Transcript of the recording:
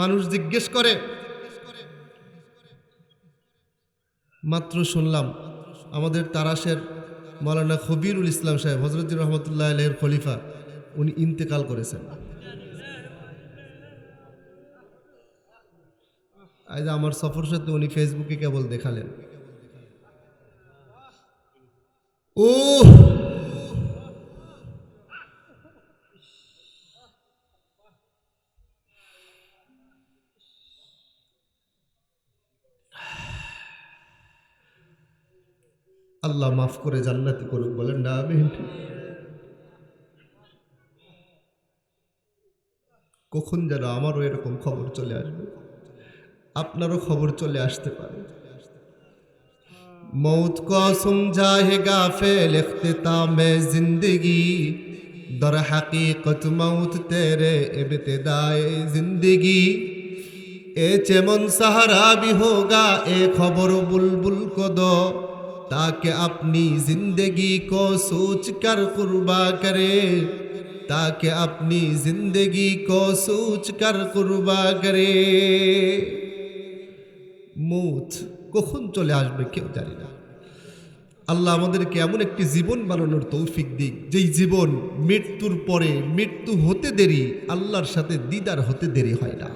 মানুষ জিজ্ঞেস করে, মাত্র শুনলাম আমাদের তারাশের মৌলানা খবিরুল ইসলাম সাহেব হজরতুর রহমতুল্লাহ আলহের খলিফা, উনি ইন্তেকাল করেছেন। আজ আমার সফর সাথে উনি ফেসবুকে কেবল দেখালেন। ও আল্লাহ মাফ করে জান্নাতি করুক বলেন না, আমিন। কখন যেন আমারও এরকম খবর চলে আসবে। আপনারও খবর চলে আসতে পারে। মৌত কো সমঝা হে তা মে জিন্দগি। দর হাকিকত মৌত তেরে দায়ে জিন্দগি। এ চেমন সাহারা বি হোগা, এ খবর বুলবুল কদ দো ताकि अपनी जिंदगी को सोच कर कुर्बा करे ताकि अपनी जिंदगी को सोच कर कुर्बा करे মৌত কখন চলে আসবে কেউ জানি না আল্লাহ আমাদেরকে এমন একটি জীবন বানানোর তৌফিক দিক যেই জীবন মৃত্যুর পরে মৃত্যু হতে দেরি আল্লাহর সাথে দিদার হতে দেরি হয় না